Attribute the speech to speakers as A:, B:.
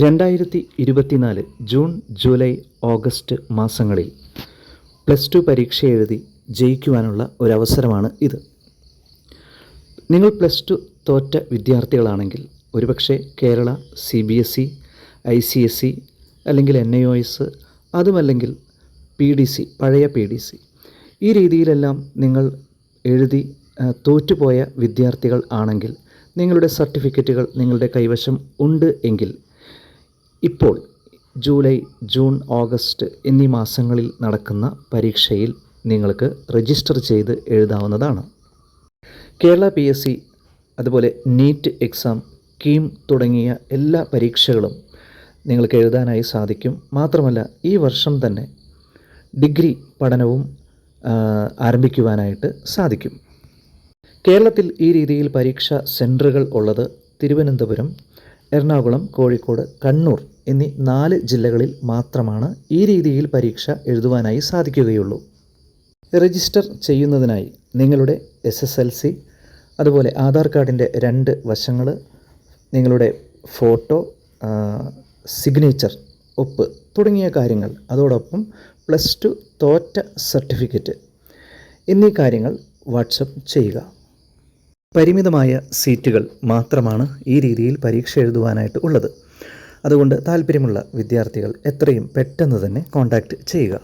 A: രണ്ടായിരത്തി ഇരുപത്തിനാല് June July August മാസങ്ങളിൽ പ്ലസ് ടു പരീക്ഷ എഴുതി ജയിക്കുവാനുള്ള ഒരവസരമാണ് ഇത്. നിങ്ങൾ പ്ലസ് ടു തോറ്റ വിദ്യാർത്ഥികളാണെങ്കിൽ ഒരുപക്ഷെ Kerala C B S E I C S E അല്ലെങ്കിൽ എൻ ഐ ഒ എസ് അതുമല്ലെങ്കിൽ പി ഡി സി പഴയ പി ഡി സി ഈ രീതിയിലെല്ലാം നിങ്ങൾ എഴുതി തോറ്റുപോയ വിദ്യാർത്ഥികൾ ആണെങ്കിൽ നിങ്ങളുടെ സർട്ടിഫിക്കറ്റുകൾ നിങ്ങളുടെ കൈവശം ഉണ്ട് എങ്കിൽ ഇപ്പോൾ ജൂലൈ ജൂൺ ഓഗസ്റ്റ് എന്നീ മാസങ്ങളിൽ നടക്കുന്ന പരീക്ഷയിൽ നിങ്ങൾക്ക് രജിസ്റ്റർ ചെയ്ത് എഴുതാവുന്നതാണ്. കേരള പി എസ് സി അതുപോലെ നീറ്റ് എക്സാം കീം തുടങ്ങിയ എല്ലാ പരീക്ഷകളും നിങ്ങൾക്ക് എഴുതാനായി സാധിക്കും. മാത്രമല്ല ഈ വർഷം തന്നെ ഡിഗ്രി പഠനവും ആരംഭിക്കുവാനായിട്ട് സാധിക്കും. കേരളത്തിൽ ഈ രീതിയിൽ പരീക്ഷാ സെന്ററുകൾ ഉള്ളത് തിരുവനന്തപുരം എറണാകുളം കോഴിക്കോട് കണ്ണൂർ എന്നീ നാല് ജില്ലകളിൽ മാത്രമാണ് ഈ രീതിയിൽ പരീക്ഷ എഴുതുവാനായി സാധിക്കുകയുള്ളൂ. രജിസ്റ്റർ ചെയ്യുന്നതിനായി നിങ്ങളുടെ എസ് എസ് എൽ സി അതുപോലെ ആധാർ കാർഡിന്റെ രണ്ട് വശങ്ങൾ നിങ്ങളുടെ ഫോട്ടോ സിഗ്നേച്ചർ ഒപ്പ് തുടങ്ങിയ കാര്യങ്ങൾ അതോടൊപ്പം പ്ലസ് ടു തോറ്റ സർട്ടിഫിക്കറ്റ് എന്നീ കാര്യങ്ങൾ വാട്സപ്പ് ചെയ്യുക. പരിമിതമായ സീറ്റുകൾ മാത്രമാണ് ഈ രീതിയിൽ പരീക്ഷ എഴുതുവാനായിട്ട് ഉള്ളത്. അതുകൊണ്ട് താല്പര്യമുള്ള വിദ്യാർത്ഥികൾ എത്രയും പെട്ടെന്ന് തന്നെ കോൺടാക്റ്റ് ചെയ്യുക.